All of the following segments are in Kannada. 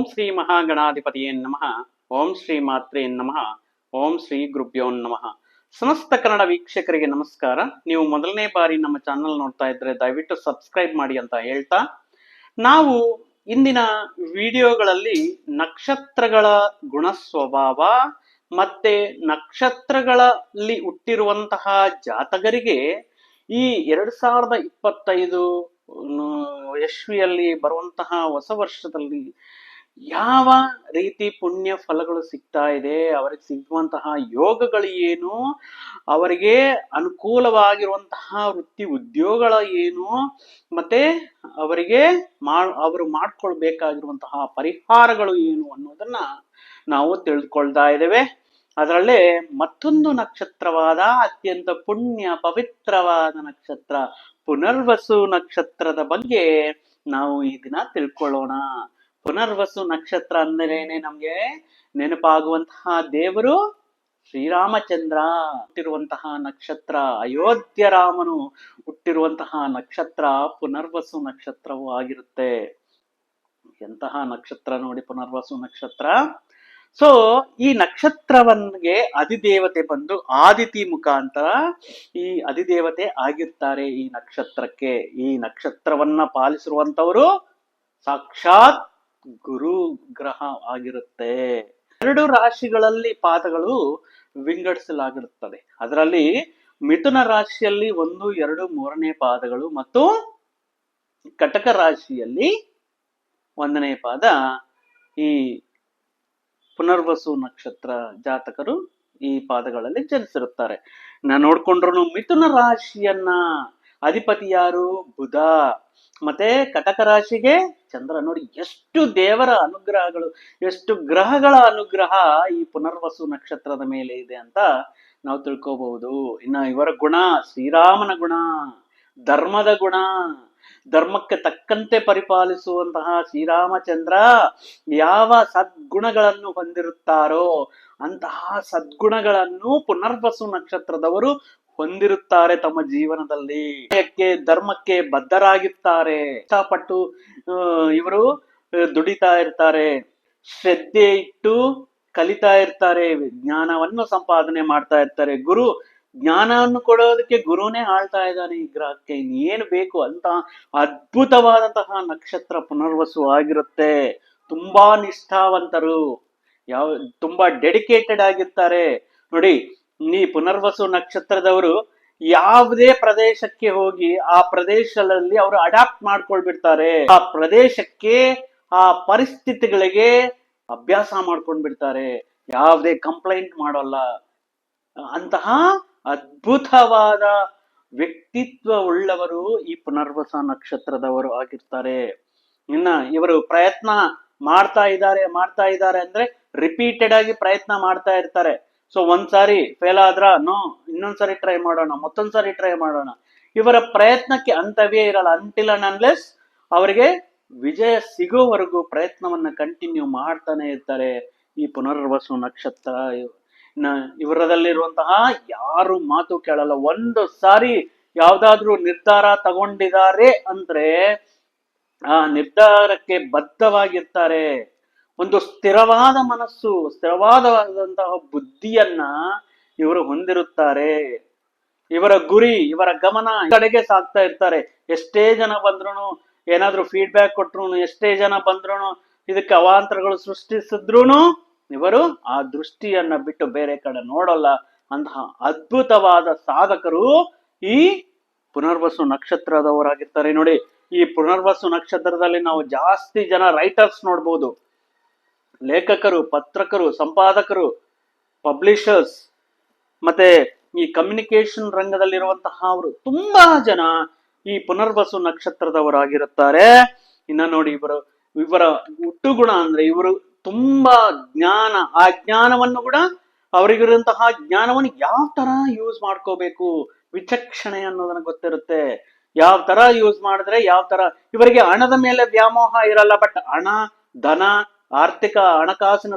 ಓಂ ಶ್ರೀ ಮಹಾಗಣಾಧಿಪತಿಯೇ ನಮಃ. ಓಂ ಶ್ರೀ ಮಾತ್ರೇ ನಮಃ. ಓಂ ಶ್ರೀ ಗುರುಭ್ಯೋ ನಮಃ. ಸಮಸ್ತ ಕನ್ನಡ ವೀಕ್ಷಕರಿಗೆ ನಮಸ್ಕಾರ. ನೀವು ಮೊದಲನೇ ಬಾರಿ ನಮ್ಮ ಚಾನಲ್ ನೋಡ್ತಾ ಇದ್ರೆ ದಯವಿಟ್ಟು ಸಬ್ಸ್ಕ್ರೈಬ್ ಮಾಡಿ ಅಂತ ಹೇಳ್ತಾ. ನಾವು ಇಂದಿನ ವಿಡಿಯೋಗಳಲ್ಲಿ ನಕ್ಷತ್ರಗಳ ಗುಣ ಸ್ವಭಾವ ಮತ್ತೆ ನಕ್ಷತ್ರಗಳಲ್ಲಿ ಹುಟ್ಟಿರುವಂತಹ ಜಾತಕರಿಗೆ ಈ ಎರಡ್ ಸಾವಿರದ ಇಪ್ಪತ್ತೈದು ಯಶ್ವಿಯಲ್ಲಿ ಬರುವಂತಹ ಹೊಸ ವರ್ಷದಲ್ಲಿ ಯಾವ ರೀತಿ ಪುಣ್ಯ ಫಲಗಳು ಸಿಗ್ತಾ ಇದೆ, ಅವರಿಗೆ ಸಿಗುವಂತಹ ಯೋಗಗಳು ಏನು, ಅವರಿಗೆ ಅನುಕೂಲವಾಗಿರುವಂತಹ ವೃತ್ತಿ ಉದ್ಯೋಗಗಳ ಏನು, ಮತ್ತೆ ಅವರಿಗೆ ಮಾ ಅವರು ಮಾಡ್ಕೊಳ್ಬೇಕಾಗಿರುವಂತಹ ಪರಿಹಾರಗಳು ಏನು ಅನ್ನೋದನ್ನ ನಾವು ತಿಳಿದುಕೊಳ್ತಾ ಇದ್ದೇವೆ. ಅದರಲ್ಲೇ ಮತ್ತೊಂದು ನಕ್ಷತ್ರವಾದ ಅತ್ಯಂತ ಪುಣ್ಯ ಪವಿತ್ರವಾದ ನಕ್ಷತ್ರ, ಪುನರ್ವಸು ನಕ್ಷತ್ರದ ಬಗ್ಗೆ ನಾವು ಈ ದಿನ ತಿಳ್ಕೊಳ್ಳೋಣ. ಪುನರ್ವಸು ನಕ್ಷತ್ರ ಅಂದರೇನೆ ನಮ್ಗೆ ನೆನಪಾಗುವಂತಹ ದೇವರು ಶ್ರೀರಾಮಚಂದ್ರ. ಹುಟ್ಟಿರುವಂತಹ ನಕ್ಷತ್ರ, ಅಯೋಧ್ಯ ರಾಮನು ಹುಟ್ಟಿರುವಂತಹ ನಕ್ಷತ್ರ ಪುನರ್ವಸು ನಕ್ಷತ್ರವೂ ಆಗಿರುತ್ತೆ. ಎಂತಹ ನಕ್ಷತ್ರ ನೋಡಿ ಪುನರ್ವಸು ನಕ್ಷತ್ರ. ಸೊ ಈ ನಕ್ಷತ್ರವನ್ಗೆ ಅಧಿದೇವತೆ ಬಂದು ಆದಿತಿ ಮುಖಾಂತರ ಈ ಅಧಿದೇವತೆ ಆಗಿರ್ತಾರೆ ಈ ನಕ್ಷತ್ರಕ್ಕೆ. ಈ ನಕ್ಷತ್ರವನ್ನ ಪಾಲಿಸಿರುವಂತವರು ಸಾಕ್ಷಾತ್ ಗುರು ಗ್ರಹ ಆಗಿರುತ್ತೆ. ಎರಡು ರಾಶಿಗಳಲ್ಲಿ ಪಾದಗಳು ವಿಂಗಡಿಸಲಾಗಿರುತ್ತದೆ ಅದರಲ್ಲಿ ಮಿಥುನ ರಾಶಿಯಲ್ಲಿ ಒಂದು, ಎರಡು, ಮೂರನೇ ಪಾದಗಳು ಮತ್ತು ಕಟಕ ರಾಶಿಯಲ್ಲಿ ಒಂದನೇ ಪಾದ ಈ ಪುನರ್ವಸು ನಕ್ಷತ್ರ ಜಾತಕರು ಈ ಪಾದಗಳಲ್ಲಿ ಜನಿಸಿರುತ್ತಾರೆ. ನಾ ನೋಡ್ಕೊಂಡ್ರು ಮಿಥುನ ರಾಶಿಯನ್ನ ಅಧಿಪತಿ ಯಾರು? ಬುಧ. ಮತ್ತೆ ಕಟಕ ರಾಶಿಗೆ ಚಂದ್ರ ನೋಡಿ ಎಷ್ಟು ದೇವರ ಅನುಗ್ರಹಗಳು, ಎಷ್ಟು ಗ್ರಹಗಳ ಅನುಗ್ರಹ ಈ ಪುನರ್ವಸು ನಕ್ಷತ್ರದ ಮೇಲೆ ಇದೆ ಅಂತ ನಾವು ತಿಳ್ಕೋಬಹುದು. ಇನ್ನ ಇವರ ಗುಣ, ಶ್ರೀರಾಮನ ಗುಣ, ಧರ್ಮದ ಗುಣ, ಧರ್ಮಕ್ಕೆ ತಕ್ಕಂತೆ ಪರಿಪಾಲಿಸುವಂತಹ ಶ್ರೀರಾಮಚಂದ್ರ ಯಾವ ಸದ್ಗುಣಗಳನ್ನು ಹೊಂದಿರುತ್ತಾರೋ ಅಂತಹ ಸದ್ಗುಣಗಳನ್ನು ಪುನರ್ವಸು ನಕ್ಷತ್ರದವರು ಹೊಂದಿರುತ್ತಾರೆ ತಮ್ಮ ಜೀವನದಲ್ಲಿ. ಧರ್ಮಕ್ಕೆ ಬದ್ಧರಾಗಿರ್ತಾರೆ. ಇಷ್ಟಪಟ್ಟು ಇವರು ದುಡಿತಾ ಇರ್ತಾರೆ. ಶ್ರದ್ಧೆ ಇಟ್ಟು ಕಲಿತಾ ಇರ್ತಾರೆ. ಜ್ಞಾನವನ್ನು ಸಂಪಾದನೆ ಮಾಡ್ತಾ ಇರ್ತಾರೆ. ಗುರು, ಜ್ಞಾನವನ್ನು ಕೊಡೋದಕ್ಕೆ ಗುರುನೇ ಆಳ್ತಾ ಇದ್ದಾನೆ ಈ ಗ್ರಹಕ್ಕೆ. ಇನ್ನೇನು ಬೇಕು ಅಂತ ಅದ್ಭುತವಾದಂತಹ ನಕ್ಷತ್ರ ಪುನರ್ವಸು ಆಗಿರುತ್ತೆ. ತುಂಬಾ ನಿಷ್ಠಾವಂತರು. ಯಾವ, ತುಂಬಾ ಡೆಡಿಕೇಟೆಡ್ ಆಗಿರ್ತಾರೆ. ನೋಡಿ ಈ ಪುನರ್ವಸು ನಕ್ಷತ್ರದವರು ಯಾವುದೇ ಪ್ರದೇಶಕ್ಕೆ ಹೋಗಿ ಆ ಪ್ರದೇಶದಲ್ಲಿ ಅವರು ಅಡಾಪ್ಟ್ ಮಾಡ್ಕೊಳ್ಬಿಡ್ತಾರೆ ಆ ಪ್ರದೇಶಕ್ಕೆ ಆ ಪರಿಸ್ಥಿತಿಗಳಿಗೆ ಅಭ್ಯಾಸ ಮಾಡ್ಕೊಂಡ್ ಬಿಡ್ತಾರೆ ಯಾವುದೇ ಕಂಪ್ಲೈಂಟ್ ಮಾಡೋಲ್ಲ. ಅಂತಹ ಅದ್ಭುತವಾದ ವ್ಯಕ್ತಿತ್ವ ಉಳ್ಳವರು ಈ ಪುನರ್ವಸ ನಕ್ಷತ್ರದವರು ಆಗಿರ್ತಾರೆ. ಇನ್ನ ಇವರು ಪ್ರಯತ್ನ ಮಾಡ್ತಾ ಇದ್ದಾರೆ ಮಾಡ್ತಾ ಇದ್ದಾರೆ ಅಂದ್ರೆ ರಿಪೀಟೆಡ್ ಆಗಿ ಪ್ರಯತ್ನ ಮಾಡ್ತಾ ಇರ್ತಾರೆ. ಸೊ ಒಂದ್ಸಾರಿ ಫೇಲ್ ಆದ್ರ ನೋ ಇನ್ನೊಂದ್ಸರಿ ಟ್ರೈ ಮಾಡೋಣ ಮತ್ತೊಂದ್ಸರಿ ಟ್ರೈ ಮಾಡೋಣ ಇವರ ಪ್ರಯತ್ನಕ್ಕೆ ಅಂತವೇ ಇರಲ್ಲ ಅಂಟಿಲ್ ಅನ್ಲೆಸ್ ಅವರಿಗೆ ವಿಜಯ ಸಿಗೋವರೆಗೂ ಪ್ರಯತ್ನವನ್ನ ಕಂಟಿನ್ಯೂ ಮಾಡ್ತಾನೆ ಇರ್ತಾರೆ ಈ ಪುನರ್ವಸು ನಕ್ಷತ್ರ ಇವರದಲ್ಲಿರುವಂತಹ ಯಾರು ಮಾತು ಕೇಳಲ್ಲ ಒಂದು ಸಾರಿ ಯಾವ್ದಾದ್ರು ನಿರ್ಧಾರ ತಗೊಂಡಿದ್ದಾರೆ ಅಂದ್ರೆ ಆ ನಿರ್ಧಾರಕ್ಕೆ ಬದ್ಧವಾಗಿರ್ತಾರೆ ಒಂದು ಸ್ಥಿರವಾದ ಮನಸ್ಸು ಸ್ಥಿರವಾದವಾದಂತಹ ಬುದ್ಧಿಯನ್ನ ಇವರು ಹೊಂದಿರುತ್ತಾರೆ. ಇವರ ಗುರಿ, ಇವರ ಗಮನ ಕಡೆಗೆ ಸಾಕ್ತಾ ಇರ್ತಾರೆ. ಎಷ್ಟೇ ಜನ ಬಂದ್ರು ಏನಾದ್ರೂ ಫೀಡ್ಬ್ಯಾಕ್ ಕೊಟ್ರು ಎಷ್ಟೇ ಜನ ಬಂದ್ರು ಇದಕ್ಕೆ ಅವಾಂತರಗಳು ಸೃಷ್ಟಿಸಿದ್ರು ಇವರು ಆ ದೃಷ್ಟಿಯನ್ನ ಬಿಟ್ಟು ಬೇರೆ ಕಡೆ ನೋಡಲ್ಲ. ಅಂತಹ ಅದ್ಭುತವಾದ ಸಾಧಕರು ಈ ಪುನರ್ವಸು ನಕ್ಷತ್ರದವರಾಗಿರ್ತಾರೆ. ನೋಡಿ, ಈ ಪುನರ್ವಸು ನಕ್ಷತ್ರದಲ್ಲಿ ನಾವು ಜಾಸ್ತಿ ಜನ ರೈಟರ್ಸ್ ನೋಡ್ಬೋದು. ಲೇಖಕರು, ಪತ್ರಕರು, ಸಂಪಾದಕರು ಪಬ್ಲಿಷರ್ಸ್ ಮತ್ತೆ ಈ ಕಮ್ಯುನಿಕೇಶನ್ ರಂಗದಲ್ಲಿರುವಂತಹ ಅವರು ತುಂಬಾ ಜನ ಈ ಪುನರ್ವಸು ನಕ್ಷತ್ರದವರಾಗಿರುತ್ತಾರೆ. ಇನ್ನ ನೋಡಿ ಇವರು, ಇವರ ಹುಟ್ಟುಗುಣ ಅಂದ್ರೆ ಇವರು ತುಂಬಾ ಜ್ಞಾನ, ಆ ಜ್ಞಾನವನ್ನು ಕೂಡ ಅವರಿಗಿರುವಂತಹ ಜ್ಞಾನವನ್ನು ಯಾವ ತರ ಯೂಸ್ ಮಾಡ್ಕೋಬೇಕು, ವಿಚಕ್ಷಣೆ ಅನ್ನೋದನ್ನ ಗೊತ್ತಿರುತ್ತೆ. ಯಾವ ತರ ಯೂಸ್ ಮಾಡಿದ್ರೆ, ಯಾವ ತರ, ಇವರಿಗೆ ಹಣದ ಮೇಲೆ ವ್ಯಾಮೋಹ ಇರಲ್ಲ ಬಟ್ ಹಣ, ಧನ ಆರ್ಥಿಕ ಹಣಕಾಸಿನ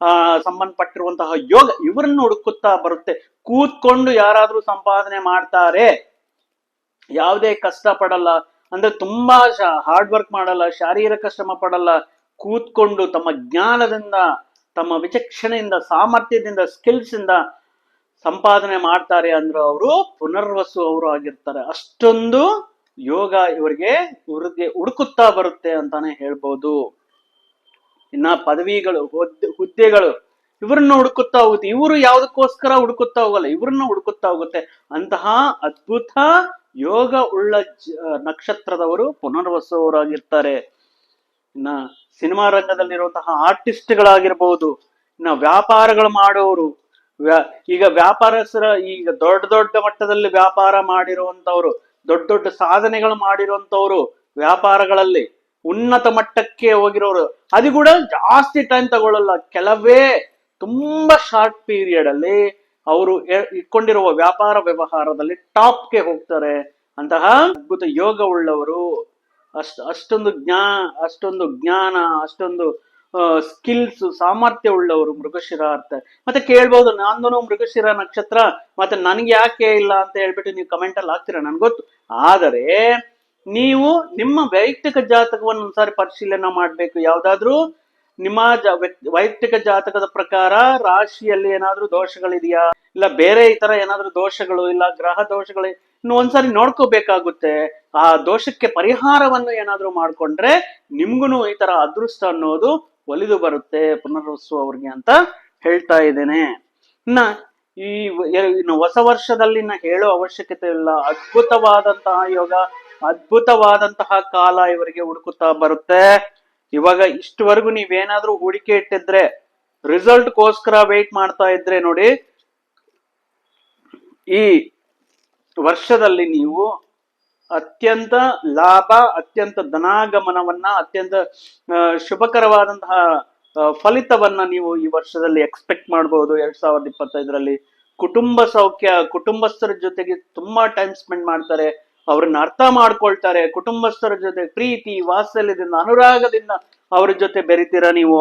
ಆ, ಸಂಬಂಧಪಟ್ಟಿರುವಂತಹ ಯೋಗ ಇವರನ್ನು ಹುಡುಕುತ್ತಾ ಬರುತ್ತೆ. ಕೂತ್ಕೊಂಡು ಯಾರಾದ್ರೂ ಸಂಪಾದನೆ ಮಾಡ್ತಾರೆ. ಯಾವುದೇ ಕಷ್ಟ ಪಡಲ್ಲ. ಅಂದ್ರೆ ತುಂಬಾ ಹಾರ್ಡ್ ವರ್ಕ್ ಮಾಡಲ್ಲ ಶಾರೀರಿಕ ಶ್ರಮ ಪಡಲ್ಲ. ಕೂತ್ಕೊಂಡು ತಮ್ಮ ಜ್ಞಾನದಿಂದ ತಮ್ಮ ವಿಚಕ್ಷಣೆಯಿಂದ ಸಾಮರ್ಥ್ಯದಿಂದ ಸ್ಕಿಲ್ಸ್ ಇಂದ ಸಂಪಾದನೆ ಮಾಡ್ತಾರೆ ಅಂದ್ರೆ ಅವರು ಪುನರ್ವಸು ಅವರು ಆಗಿರ್ತಾರೆ. ಅಷ್ಟೊಂದು ಯೋಗ ಇವರಿಗೆ ಇವ್ರಿಗೆ ಹುಡುಕುತ್ತಾ ಬರುತ್ತೆ ಅಂತಾನೆ ಹೇಳ್ಬೋದು. ಇನ್ನ ಪದವಿಗಳು, ಹುದ್ದೆ- ಹುದ್ದೆಗಳು, ಇವ್ರನ್ನ ಹುಡುಕುತ್ತಾ ಹೋಗುತ್ತೆ. ಇವರು ಯಾವುದಕ್ಕೋಸ್ಕರ ಹುಡುಕುತ್ತಾ ಹೋಗಲ್ಲ, ಇವ್ರನ್ನ ಹುಡುಕುತ್ತಾ ಹೋಗುತ್ತೆ. ಅಂತಹ ಅದ್ಭುತ ಯೋಗ ಉಳ್ಳ ನಕ್ಷತ್ರದವರು ಪುನರ್ವಸವರಾಗಿರ್ತಾರೆ. ಇನ್ನ ಸಿನಿಮಾ ರಂಗದಲ್ಲಿರುವಂತಹ ಆರ್ಟಿಸ್ಟ್ಗಳಾಗಿರ್ಬಹುದು ಇನ್ನ ವ್ಯಾಪಾರಗಳು ಮಾಡೋರು ಈಗ ವ್ಯಾಪಾರಸ್ಥರ, ಈಗ ದೊಡ್ಡ ದೊಡ್ಡ ಮಟ್ಟದಲ್ಲಿ ವ್ಯಾಪಾರ ಮಾಡಿರುವಂತವ್ರು ದೊಡ್ಡ ದೊಡ್ಡ ಸಾಧನೆಗಳು ಮಾಡಿರುವಂತವ್ರು ವ್ಯಾಪಾರಗಳಲ್ಲಿ ಉನ್ನತ ಮಟ್ಟಕ್ಕೆ ಹೋಗಿರೋರು. ಅದು ಕೂಡ ಜಾಸ್ತಿ ಟೈಮ್ ತಗೊಳ್ಳಲ್ಲ ಕೆಲವೇ ತುಂಬಾ ಶಾರ್ಟ್ ಪೀರಿಯಡ್ ಅಲ್ಲಿ ಅವರು ಇಟ್ಕೊಂಡಿರುವ ವ್ಯಾಪಾರ ವ್ಯವಹಾರದಲ್ಲಿ ಟಾಪ್ಗೆ ಹೋಗ್ತಾರೆ. ಅಂತಹ ಅದ್ಭುತ ಯೋಗ ಉಳ್ಳವರು. ಅಷ್ಟ, ಅಷ್ಟೊಂದು ಜ್ಞಾ, ಅಷ್ಟೊಂದು ಜ್ಞಾನ, ಅಷ್ಟೊಂದು ಸ್ಕಿಲ್ಸ್ ಸಾಮರ್ಥ್ಯ ಉಳ್ಳವರು ಮೃಗಶಿರ ಅಂತ. ಮತ್ತೆ ಕೇಳ್ಬೋದು ನಾನು ಮೃಗಶಿರ ನಕ್ಷತ್ರ, ಮತ್ತೆ ನನ್ಗೆ ಯಾಕೆ ಇಲ್ಲ ಅಂತ ಹೇಳ್ಬಿಟ್ಟು ನೀವು ಕಮೆಂಟ್ ಅಲ್ಲಿ ಹಾಕ್ತೀರಾ? ನನ್ಗೆ ಗೊತ್ತು. ಆದರೆ ನೀವು ನಿಮ್ಮ ವೈಯಕ್ತಿಕ ಜಾತಕವನ್ನು ಒಂದ್ಸಾರಿ ಪರಿಶೀಲನೆ ಮಾಡಬೇಕು. ಯಾವ್ದಾದ್ರು ನಿಮ್ಮ ವೈಯಕ್ತಿಕ ಜಾತಕದ ಪ್ರಕಾರ ರಾಶಿಯಲ್ಲಿ ಏನಾದ್ರೂ ದೋಷಗಳಿದೆಯಾ? ಇಲ್ಲ ಬೇರೆ ಈ ತರ ಏನಾದ್ರೂ ದೋಷಗಳು, ಇಲ್ಲ ಗ್ರಹ ದೋಷಗಳು, ಇನ್ನು ಒಂದ್ಸಾರಿ ನೋಡ್ಕೋಬೇಕಾಗುತ್ತೆ. ಆ ದೋಷಕ್ಕೆ ಪರಿಹಾರವನ್ನು ಏನಾದ್ರೂ ಮಾಡ್ಕೊಂಡ್ರೆ ನಿಮ್ಗುನು ಈ ತರ ಅದೃಷ್ಟ ಅನ್ನೋದು ಒಲಿದು ಬರುತ್ತೆ ಪುನರ್ವಸು ಅವ್ರಿಗೆ ಅಂತ ಹೇಳ್ತಾ ಇದ್ದೇನೆ. ಇನ್ನ ಈ ಇನ್ನು ಹೊಸ ವರ್ಷದಲ್ಲಿ ನಾ ಹೇಳೋ ಅವಶ್ಯಕತೆ ಇಲ್ಲ. ಅದ್ಭುತವಾದಂತಹ ಯೋಗ ಅದ್ಭುತವಾದಂತಹ ಕಾಲ ಇವರಿಗೆ ಹುಡುಕುತ್ತಾ ಬರುತ್ತೆ. ಇವಾಗ ಇಷ್ಟವರೆಗೂ ನೀವೇನಾದ್ರೂ ಹೂಡಿಕೆ ಇಟ್ಟಿದ್ರೆ, ರಿಸಲ್ಟ್ಗೋಸ್ಕರ ವೇಟ್ ಮಾಡ್ತಾ ಇದ್ರೆ ನೋಡಿ, ಈ ವರ್ಷದಲ್ಲಿ ನೀವು ಅತ್ಯಂತ ಲಾಭ, ಅತ್ಯಂತ ಧನಾಗಮನವನ್ನ, ಅತ್ಯಂತ ಶುಭಕರವಾದಂತಹ ಫಲಿತವನ್ನ ನೀವು ಈ ವರ್ಷದಲ್ಲಿ ಎಕ್ಸ್ಪೆಕ್ಟ್ ಮಾಡಬಹುದು ಎರಡ್ ಸಾವಿರದ ಇಪ್ಪತ್ತೈದರಲ್ಲಿ ಕುಟುಂಬ ಸೌಖ್ಯ, ಕುಟುಂಬಸ್ಥರ ಜೊತೆಗೆ ತುಂಬಾ ಟೈಮ್ ಸ್ಪೆಂಡ್ ಮಾಡ್ತಾರೆ. ಅವ್ರನ್ನ ಅರ್ಥ ಮಾಡ್ಕೊಳ್ತಾರೆ, ಕುಟುಂಬಸ್ಥರ ಜೊತೆ ಪ್ರೀತಿ, ವಾತ್ಸಲ್ಯದಿಂದ, ಅನುರಾಗದಿಂದ ಅವ್ರ ಜೊತೆ ಬೆರಿತೀರ ನೀವು?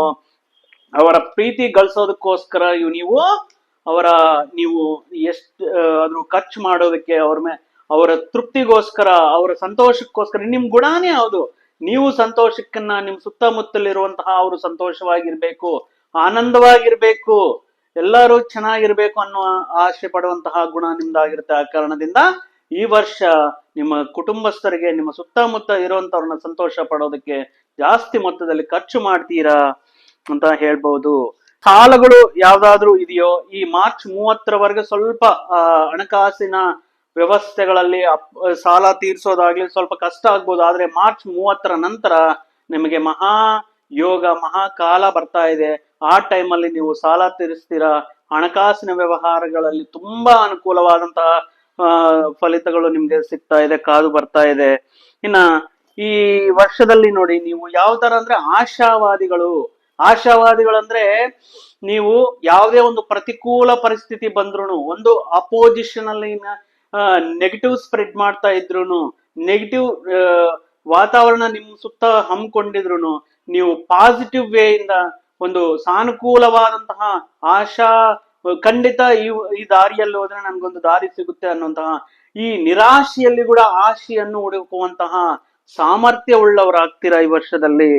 ಅವರ ಪ್ರೀತಿ ಗಳಿಸೋದಕ್ಕೋಸ್ಕರ ಇವು ನೀವು ಅವರ, ನೀವು ಎಷ್ಟು ಅದ್ರ ಖರ್ಚು ಮಾಡೋದಕ್ಕೆ ಅವ್ರ ಮೇ, ಅವರ ತೃಪ್ತಿಗೋಸ್ಕರ, ಅವರ ಸಂತೋಷಕ್ಕೋಸ್ಕರ, ನಿಮ್ ಗುಣಾನೇ ಹೌದು. ನೀವು ಸಂತೋಷಕ್ಕನ್ನ ನಿಮ್ ಸುತ್ತಮುತ್ತಲಿರುವಂತಹ ಅವರು ಸಂತೋಷವಾಗಿರ್ಬೇಕು, ಆನಂದವಾಗಿರ್ಬೇಕು, ಎಲ್ಲರೂ ಚೆನ್ನಾಗಿರ್ಬೇಕು ಅನ್ನೋ ಆಸೆ ಪಡುವಂತಹ ಗುಣ ನಿಮ್ದಾಗಿರುತ್ತೆ ಆ ಕಾರಣದಿಂದ ಈ ವರ್ಷ ನಿಮ್ಮ ಕುಟುಂಬಸ್ಥರಿಗೆ, ನಿಮ್ಮ ಸುತ್ತಮುತ್ತ ಇರುವಂತವ್ರನ್ನ ಸಂತೋಷ ಪಡೋದಕ್ಕೆ ಜಾಸ್ತಿ ಮೊತ್ತದಲ್ಲಿ ಖರ್ಚು ಮಾಡ್ತೀರಾ ಅಂತ ಹೇಳ್ಬಹುದು ಸಾಲಗಳು ಯಾವ್ದಾದ್ರೂ ಇದೆಯೋ, ಈ ಮಾರ್ಚ್ ಮೂವತ್ತರವರೆಗೆ ಸ್ವಲ್ಪ ಹಣಕಾಸಿನ ವ್ಯವಸ್ಥೆಗಳಲ್ಲಿ ಸಾಲ ತೀರಿಸೋದಾಗ್ಲಿ ಸ್ವಲ್ಪ ಕಷ್ಟ ಆಗ್ಬೋದು. ಆದ್ರೆ ಮಾರ್ಚ್ ಮೂವತ್ತರ ನಂತರ ನಿಮಗೆ ಮಹಾ ಯೋಗ, ಮಹಾ ಕಾಲ ಬರ್ತಾ ಇದೆ. ಆ ಟೈಮಲ್ಲಿ ನೀವು ಸಾಲ ತೀರಿಸ್ತೀರಾ? ಹಣಕಾಸಿನ ವ್ಯವಹಾರಗಳಲ್ಲಿ ತುಂಬಾ ಅನುಕೂಲವಾದಂತಹ ಫಲಿತಗಳು ನಿಮ್ಗೆ ಸಿಗ್ತಾ ಇದೆ, ಕಾದು ಬರ್ತಾ ಇದೆ. ಇನ್ನ ಈ ವರ್ಷದಲ್ಲಿ ನೋಡಿ, ನೀವು ಯಾವ ಅಂದ್ರೆ ಆಶಾವಾದಿಗಳು. ಆಶಾವಾದಿಗಳಂದ್ರೆ ನೀವು ಯಾವುದೇ ಒಂದು ಪ್ರತಿಕೂಲ ಪರಿಸ್ಥಿತಿ ಬಂದ್ರು ಒಂದು ಅಪೋಸಿಷನ್ ಅಲ್ಲಿ ನೆಗೆಟಿವ್ ಸ್ಪ್ರೆಡ್ ಮಾಡ್ತಾ ಇದ್ರು ನೆಗೆಟಿವ್ ವಾತಾವರಣ ನಿಮ್ ಸುತ್ತ ಹಮ್ಮಿಕೊಂಡಿದ್ರು ನೀವು ಪಾಸಿಟಿವ್ ವೇ ಇಂದ ಒಂದು ಸಾನುಕೂಲವಾದಂತಹ ಆಶಾ ಖಂಡಿತ ಈ ಈ ದಾರಿಯಲ್ಲಿ ಹೋದ್ರೆ ನನ್ಗೊಂದು ದಾರಿ ಸಿಗುತ್ತೆ ಅನ್ನುವಂತಹ ಈ ನಿರಾಶೆಯಲ್ಲಿ ಕೂಡ ಆಶೆಯನ್ನು ಹುಡುಕುವಂತಹ ಸಾಮರ್ಥ್ಯ ಉಳ್ಳವರಾಗ್ತೀರಾ ಈ ವರ್ಷದಲ್ಲಿ?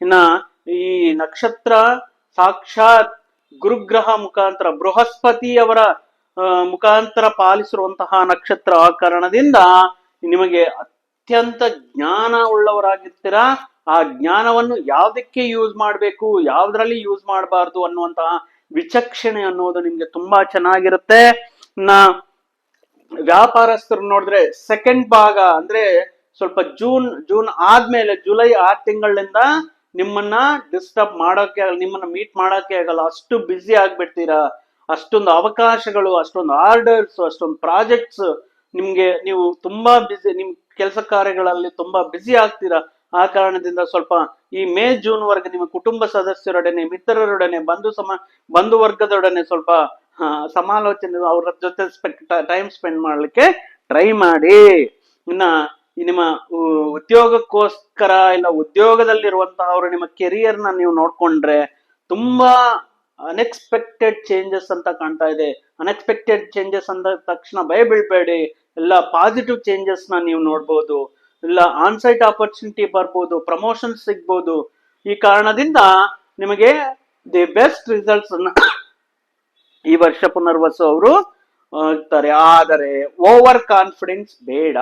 ಇನ್ನ ಈ ನಕ್ಷತ್ರ ಸಾಕ್ಷಾತ್ ಗುರುಗ್ರಹ ಮುಖಾಂತರ ಬೃಹಸ್ಪತಿ ಅವರ ಆ, ಮುಖಾಂತರ ಪಾಲಿಸಿರುವಂತಹ ನಕ್ಷತ್ರ ಆ ಕಾರಣದಿಂದ ನಿಮಗೆ ಅತ್ಯಂತ ಜ್ಞಾನ ಉಳ್ಳವರಾಗಿರ್ತೀರಾ? ಆ ಜ್ಞಾನವನ್ನು ಯಾವ್ದಕ್ಕೆ ಯೂಸ್ ಮಾಡಬೇಕು ಯಾವ್ದ್ರಲ್ಲಿ ಯೂಸ್ ಮಾಡಬಾರ್ದು ಅನ್ನುವಂತಹ ವಿಚಕ್ಷಣೆ ಅನ್ನೋದು ನಿಮ್ಗೆ ತುಂಬಾ ಚೆನ್ನಾಗಿರುತ್ತೆ. ನಾ ವ್ಯಾಪಾರಸ್ಥರು ನೋಡಿದ್ರೆ ಸೆಕೆಂಡ್ ಭಾಗ ಅಂದ್ರೆ ಸ್ವಲ್ಪ ಜೂನ್ ಜೂನ್ ಆದ್ಮೇಲೆ ಜುಲೈ ಆರ್ ತಿಂಗಳಿಂದ ನಿಮ್ಮನ್ನ ಡಿಸ್ಟರ್ಬ್ ಮಾಡೋಕೆ ಆಗಲ್ಲ, ನಿಮ್ಮನ್ನ ಮೀಟ್ ಮಾಡೋಕೆ ಆಗಲ್ಲ. ಅಷ್ಟು ಬ್ಯುಸಿ ಆಗ್ಬಿಡ್ತೀರಾ? ಅಷ್ಟೊಂದು ಅವಕಾಶಗಳು, ಅಷ್ಟೊಂದು ಆರ್ಡರ್ಸ್ ಅಷ್ಟೊಂದು ಪ್ರಾಜೆಕ್ಟ್ಸ್ ನಿಮ್ಗೆ ನೀವು ತುಂಬಾ ಬ್ಯುಸಿ ನಿಮ್ ಕೆಲಸ ಕಾರ್ಯಗಳಲ್ಲಿ ತುಂಬಾ ಬ್ಯುಸಿ ಆಗ್ತೀರಾ? ಆ ಕಾರಣದಿಂದ ಸ್ವಲ್ಪ ಈ ಮೇ, ಜೂನ್ ವರೆಗೆ ನಿಮ್ಮ ಕುಟುಂಬ ಸದಸ್ಯರೊಡನೆ, ಮಿತ್ರರೊಡನೆ, ಬಂಧು ಸಮ, ಬಂಧು ವರ್ಗದೊಡನೆ ಸ್ವಲ್ಪ ಸಮಾಲೋಚನೆ, ಅವರ ಜೊತೆ ಟೈಮ್ ಸ್ಪೆಂಡ್ ಮಾಡ್ಲಿಕ್ಕೆ ಟ್ರೈ ಮಾಡಿ. ಇನ್ನ ನಿಮ್ಮ ಉದ್ಯೋಗಕ್ಕೋಸ್ಕರ ಇಲ್ಲ ಉದ್ಯೋಗದಲ್ಲಿರುವಂತಹವರು ನಿಮ್ಮ ಕೆರಿಯರ್ನ ನೀವು ನೋಡ್ಕೊಂಡ್ರೆ ತುಂಬಾ ಅನ್ಎಕ್ಸ್ಪೆಕ್ಟೆಡ್ ಚೇಂಜಸ್ ಅಂತ ಕಾಣ್ತಾ ಇದೆ. ಅನ್ಎಕ್ಸ್ಪೆಕ್ಟೆಡ್ ಚೇಂಜಸ್ ಅಂದ ತಕ್ಷಣ ಭಯ ಬೀಳ್ಬೇಡಿ. ಎಲ್ಲ ಪಾಸಿಟಿವ್ ಚೇಂಜಸ್ನ ನೀವು ನೋಡ್ಬೋದು. ಇಲ್ಲ ಆನ್ಸೈಟ್ ಆಪರ್ಚುನಿಟಿ ಬರ್ಬೋದು ಪ್ರಮೋಷನ್ ಸಿಗ್ಬೋದು. ಈ ಕಾರಣದಿಂದ ನಿಮಗೆ ದಿ ಬೆಸ್ಟ್ ರಿಸಲ್ಟ್ಸ್ ಈ ವರ್ಷ ಪುನರ್ವಸು ಅವರು ಇರ್ತಾರೆ ಆದರೆ ಓವರ್ ಕಾನ್ಫಿಡೆನ್ಸ್ ಬೇಡ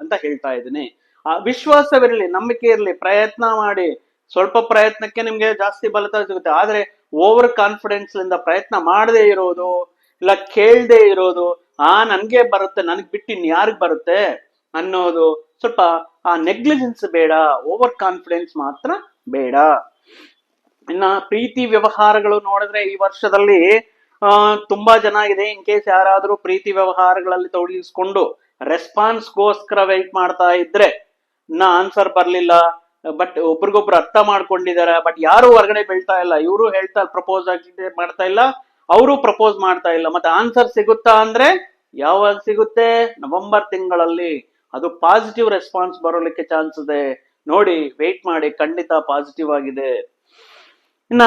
ಅಂತ ಹೇಳ್ತಾ ಇದ್ದೀನಿ. ಆ, ವಿಶ್ವಾಸವಿರಲಿ, ನಂಬಿಕೆ ಇರಲಿ, ಪ್ರಯತ್ನ ಮಾಡಿ. ಸ್ವಲ್ಪ ಪ್ರಯತ್ನಕ್ಕೆ ನಿಮಗೆ ಜಾಸ್ತಿ ಬಲತ ಸಿಗುತ್ತೆ ಆದರೆ ಓವರ್ ಕಾನ್ಫಿಡೆನ್ಸ್ ಇಂದ ಪ್ರಯತ್ನ ಮಾಡದೇ ಇರೋದು, ಇಲ್ಲ ಕೇಳದೆ ಇರೋದು, ಆ, ನನ್ಗೆ ಬರುತ್ತೆ, ನನಗೆ ಬಿಟ್ಟು ಇನ್ ಯಾರಿಗೆ ಬರುತ್ತೆ? ಅನ್ನೋದು ಸ್ವಲ್ಪ ಆ ನೆಗ್ಲಿಜೆನ್ಸ್ ಬೇಡ ಓವರ್ ಕಾನ್ಫಿಡೆನ್ಸ್ ಮಾತ್ರ ಬೇಡ. ಇನ್ನ ಪ್ರೀತಿ ವ್ಯವಹಾರಗಳು ನೋಡಿದ್ರೆ ಈ ವರ್ಷದಲ್ಲಿ, ಆ, ತುಂಬಾ ಜನ ಇದೆ. ಇನ್ ಕೇಸ್ ಯಾರಾದ್ರೂ ಪ್ರೀತಿ ವ್ಯವಹಾರಗಳಲ್ಲಿ ತೊಡಗಿಸ್ಕೊಂಡು ರೆಸ್ಪಾನ್ಸ್ಗೋಸ್ಕರ ವೆಯ್ಟ್ ಮಾಡ್ತಾ ಇದ್ರೆ, ಇನ್ನ ಆನ್ಸರ್ ಬರ್ಲಿಲ್ಲ. ಬಟ್ ಒಬ್ರಿಗೊಬ್ರು ಅರ್ಥ ಮಾಡ್ಕೊಂಡಿದ್ದಾರೆ. ಬಟ್ ಯಾರು ಹೊರಗಡೆ ಬೀಳ್ತಾ ಇಲ್ಲ. ಇವರು ಹೇಳ್ತಾ ಪ್ರಪೋಸ್ ಆಗಿದೆ ಮಾಡ್ತಾ ಇಲ್ಲ. ಅವರು ಪ್ರಪೋಸ್ ಮಾಡ್ತಾ ಇಲ್ಲ. ಮತ್ತೆ ಆನ್ಸರ್ ಸಿಗುತ್ತಾ ಅಂದ್ರೆ, ಯಾವಾಗ ಸಿಗುತ್ತೆ? ನವೆಂಬರ್ ತಿಂಗಳಲ್ಲಿ. ಅದು ಪಾಸಿಟಿವ್ ರೆಸ್ಪಾನ್ಸ್ ಬರೋಲಿಕ್ಕೆ ಚಾನ್ಸ್ ಇದೆ. ನೋಡಿ ವೆಯ್ಟ್ ಮಾಡಿ, ಖಂಡಿತ ಪಾಸಿಟಿವ್ ಆಗಿದೆ. ಇನ್ನ,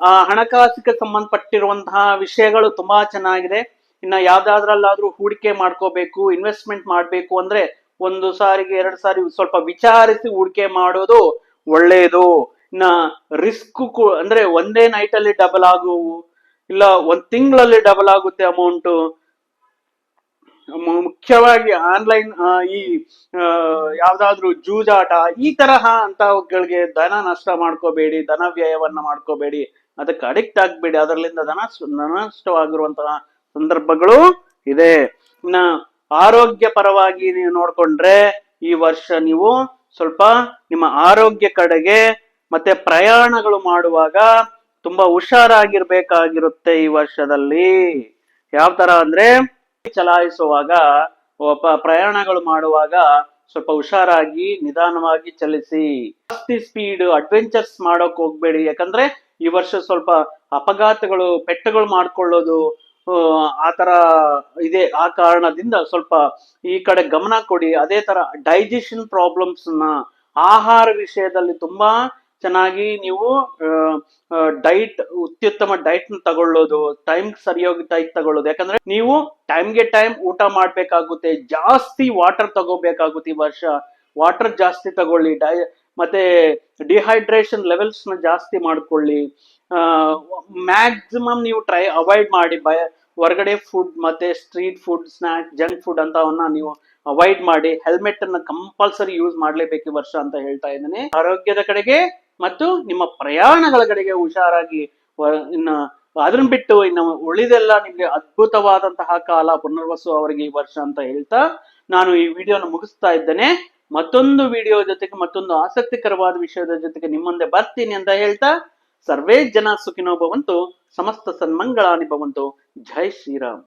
ಆ, ಹಣಕಾಸಿಗೆ ಸಂಬಂಧಪಟ್ಟಿರುವಂತಹ ವಿಷಯಗಳು ತುಂಬಾ ಚೆನ್ನಾಗಿದೆ. ಇನ್ನ ಯಾವ್ದಾದ್ರಲ್ಲಾದ್ರೂ ಹೂಡಿಕೆ ಮಾಡ್ಕೋಬೇಕು ಇನ್ವೆಸ್ಟ್ಮೆಂಟ್ ಮಾಡ್ಬೇಕು ಅಂದ್ರೆ ಒಂದು ಸಾರಿಗೆ, ಎರಡು ಸಾರಿ ಸ್ವಲ್ಪ ವಿಚಾರಿಸಿ ಹೂಡಿಕೆ ಮಾಡೋದು ಒಳ್ಳೆಯದು ಇನ್ನ ರಿಸ್ಕ್ ಅಂದ್ರೆ ಒಂದೇ ನೈಟ್ ಅಲ್ಲಿ ಡಬಲ್ ಆಗುವು, ಇಲ್ಲ ಒಂದ್ ತಿಂಗಳಲ್ಲಿ ಡಬಲ್ ಆಗುತ್ತೆ ಅಮೌಂಟ್ ಮುಖ್ಯವಾಗಿ ಆನ್ಲೈನ್ ಈ ಯಾವ್ದಾದ್ರು ಜೂಜಾಟ, ಈ ತರಹ ಅಂತವುಗಳಿಗೆ ಧನ ನಷ್ಟ ಮಾಡ್ಕೋಬೇಡಿ, ಧನ ವ್ಯಯವನ್ನ ಮಾಡ್ಕೋಬೇಡಿ, ಅದಕ್ಕೆ ಅಡಿಕ್ಟ್ ಆಗ್ಬೇಡಿ. ಅದರಲ್ಲಿಂದ ಧನ ನಷ್ಟವಾಗಿರುವಂತಹ ಸಂದರ್ಭಗಳು ಇದೆ. ಇನ್ನ ಆರೋಗ್ಯ ಪರವಾಗಿ ನೀವು ನೋಡ್ಕೊಂಡ್ರೆ ಈ ವರ್ಷ ನೀವು ಸ್ವಲ್ಪ ನಿಮ್ಮ ಆರೋಗ್ಯ ಕಡೆಗೆ ಮತ್ತೆ ಪ್ರಯಾಣಗಳು ಮಾಡುವಾಗ ತುಂಬಾ ಹುಷಾರಾಗಿರ್ಬೇಕಾಗಿರುತ್ತೆ ಈ ವರ್ಷದಲ್ಲಿ. ಯಾವ ತರ ಅಂದ್ರೆ ಚಲಾಯಿಸುವಾಗ ಪ್ರಯಾಣಗಳು ಮಾಡುವಾಗ ಸ್ವಲ್ಪ ಹುಷಾರಾಗಿ, ನಿಧಾನವಾಗಿ ಚಲಿಸಿ. ಜಾಸ್ತಿ ಸ್ಪೀಡ್ ಅಡ್ವೆಂಚರ್ಸ್ ಮಾಡೋಕ್ ಹೋಗ್ಬೇಡಿ. ಯಾಕಂದ್ರೆ ಈ ವರ್ಷ ಸ್ವಲ್ಪ ಅಪಘಾತಗಳು, ಪೆಟ್ಟುಗಳು ಮಾಡ್ಕೊಳ್ಳೋದು ಆ ತರ ಇದೆ. ಆ ಕಾರಣದಿಂದ ಸ್ವಲ್ಪ ಈ ಕಡೆ ಗಮನ ಕೊಡಿ. ಅದೇ ತರ ಡೈಜೆಷನ್ ಪ್ರಾಬ್ಲಮ್ಸ್ನ, ಆಹಾರ ವಿಷಯದಲ್ಲಿ ತುಂಬಾ ಚೆನ್ನಾಗಿ ನೀವು ಡೈಟ್ ಅತ್ಯುತ್ತಮ ಡೈಟ್ನ ತಗೊಳ್ಳೋದು ಟೈಮ್ ಸರಿಯಾಗಿ ಟೈಟ್ ತಗೊಳ್ಳೋದು. ಯಾಕಂದ್ರೆ ನೀವು ಟೈಮ್ಗೆ ಟೈಮ್ ಊಟ ಮಾಡ್ಬೇಕಾಗುತ್ತೆ, ಜಾಸ್ತಿ ವಾಟರ್ ತಗೋಬೇಕಾಗುತ್ತೆ ಈ ವರ್ಷ. ವಾಟರ್ ಜಾಸ್ತಿ ತಗೊಳ್ಳಿ, ಡೈ, ಮತ್ತೆ ಡಿಹೈಡ್ರೇಷನ್ ಲೆವೆಲ್ಸ್ನ ಜಾಸ್ತಿ ಮಾಡ್ಕೊಳ್ಳಿ. ಮ್ಯಾಕ್ಸಿಮಮ್ ನೀವು ಟ್ರೈ ಅವಾಯ್ಡ್ ಮಾಡಿ ಬಯ ಹೊರಗಡೆ ಫುಡ್ ಮತ್ತೆ street food snack junk food ಅಂತವನ್ನ ನೀವು ಅವಾಯ್ಡ್ ಮಾಡಿ ಹೆಲ್ಮೆಟ್ ಅನ್ನ ಕಂಪಲ್ಸರಿ ಯೂಸ್ ಮಾಡ್ಲೇಬೇಕು ವರ್ಷ ಅಂತ ಹೇಳ್ತಾ ಇದ್ದೀನಿ. ಆರೋಗ್ಯದ ಕಡೆಗೆ ಮತ್ತು ನಿಮ್ಮ ಪ್ರಯಾಣಗಳ ಕಡೆಗೆ ಹುಷಾರಾಗಿ ಇನ್ನ ಅದನ್ನ ಬಿಟ್ಟು ಇನ್ನು ಉಳಿದೆಲ್ಲ ನಿಮ್ಗೆ ಅದ್ಭುತವಾದಂತಹ ಕಾಲ ಪುನರ್ವಸು ಅವರಿಗೆ ಈ ವರ್ಷ ಅಂತ ಹೇಳ್ತಾ ನಾನು ಈ ವಿಡಿಯೋನ ಮುಗಿಸ್ತಾ ಇದ್ದೇನೆ. ಮತ್ತೊಂದು ವಿಡಿಯೋ ಜೊತೆಗೆ ಮತ್ತೊಂದು ಆಸಕ್ತಿಕರವಾದ ವಿಷಯದ ಜೊತೆಗೆ ನಿಮ್ಮಂದೆ ಬರ್ತೀನಿ ಅಂತ ಹೇಳ್ತಾ ಸರ್ವೇ ಜನ ಸುಖಿನೋ ಭವಂತು, ಸಮಸ್ತ ಸನ್ಮಂಗಳಾನಿ ಭವಂತು, ಜೈ ಶ್ರೀರಾಮ್.